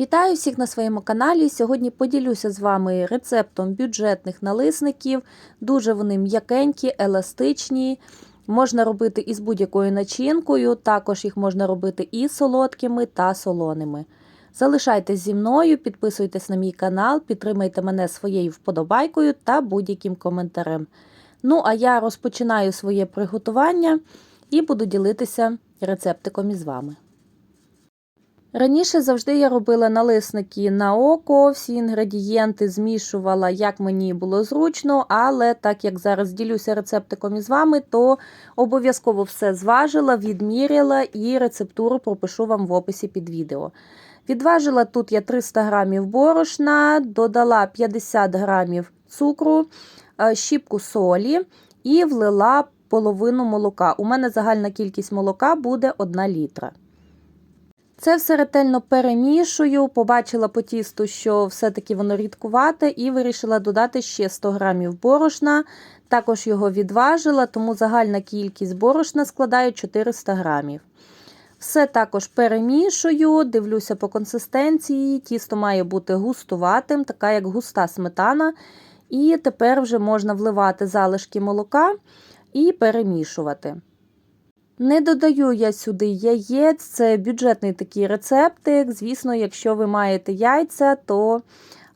Вітаю всіх на своєму каналі. Сьогодні поділюся з вами рецептом бюджетних налисників. Дуже вони м'якенькі, еластичні. Можна робити із будь-якою начинкою, також їх можна робити і солодкими та солоними. Залишайтесь зі мною, підписуйтесь на мій канал, підтримайте мене своєю вподобайкою та будь-яким коментарем. Ну, а я розпочинаю своє приготування і буду ділитися рецептиком із вами. Раніше завжди я робила налисники на око, всі інгредієнти змішувала, як мені було зручно, але так як зараз ділюся рецептиком із вами, то обов'язково все зважила, відміряла і рецептуру пропишу вам в описі під відео. Відважила тут я 300 грамів борошна, додала 50 грамів цукру, щіпку солі і влила половину молока. У мене загальна кількість молока буде 1 літра. Це все ретельно перемішую, побачила по тісту, що все-таки воно рідкувате, і вирішила додати ще 100 грамів борошна. Також його відважила, тому загальна кількість борошна складає 400 грамів. Все також перемішую, дивлюся по консистенції. Тісто має бути густуватим, така як густа сметана. І тепер вже можна вливати залишки молока і перемішувати. Не додаю я сюди яєць, це бюджетний такий рецептик. Звісно, якщо ви маєте яйця, то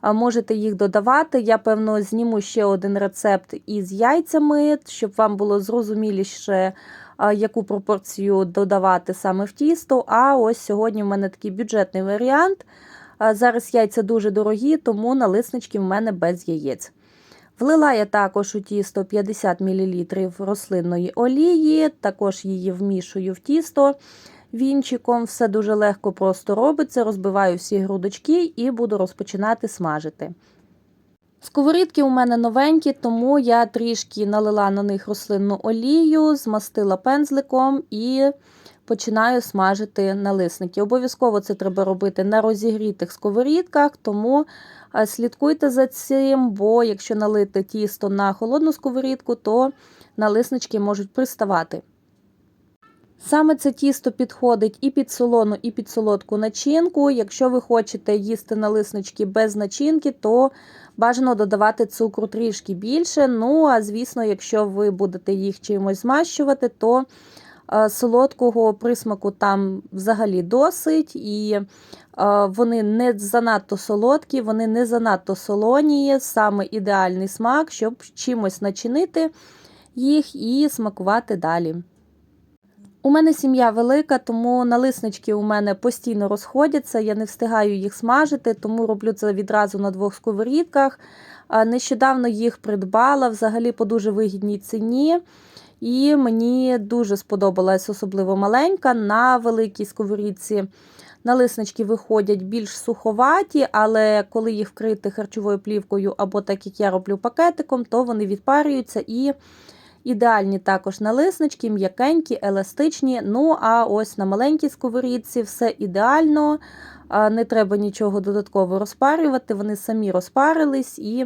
можете їх додавати. Я, певно, зніму ще один рецепт із яйцями, щоб вам було зрозуміліше, яку пропорцію додавати саме в тісто. А ось сьогодні в мене такий бюджетний варіант. Зараз яйця дуже дорогі, тому налиснички в мене без яєць. Влила я також у тісто 50 мл рослинної олії, також її вмішую в тісто вінчиком. Все дуже легко просто робиться. Розбиваю всі грудочки і буду розпочинати смажити. Сковорідки у мене новенькі, тому я трішки налила на них рослинну олію, змастила пензликом і починаю смажити налисники. Обов'язково це треба робити на розігрітих сковорідках, тому слідкуйте за цим, бо якщо налити тісто на холодну сковорідку, то налиснички можуть приставати. Саме це тісто підходить і під солону, і під солодку начинку. Якщо ви хочете їсти налиснички без начинки, то бажано додавати цукру трішки більше. Ну, а звісно, якщо ви будете їх чимось змащувати, то солодкого присмаку там взагалі досить, і вони не занадто солодкі, вони не занадто солоні, саме ідеальний смак, щоб чимось начинити їх і смакувати далі. У мене сім'я велика, тому налиснички у мене постійно розходяться, я не встигаю їх смажити, тому роблю це відразу на двох сковорідках. Нещодавно їх придбала взагалі по дуже вигідній ціні. І мені дуже сподобалась, особливо маленька, на великій сковорідці. Налиснички виходять більш суховаті, але коли їх вкрити харчовою плівкою, або так як я роблю пакетиком, то вони відпарюються і ідеальні також налиснички, м'якенькі, еластичні. Ну, а ось на маленькій сковорідці все ідеально, не треба нічого додатково розпарювати. Вони самі розпарились і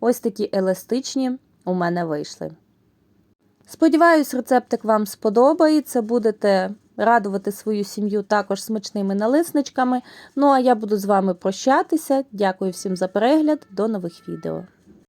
ось такі еластичні у мене вийшли. Сподіваюсь, рецептик вам сподобається. Будете радувати свою сім'ю також смачними налисничками. Ну а я буду з вами прощатися. Дякую всім за перегляд, до нових відео.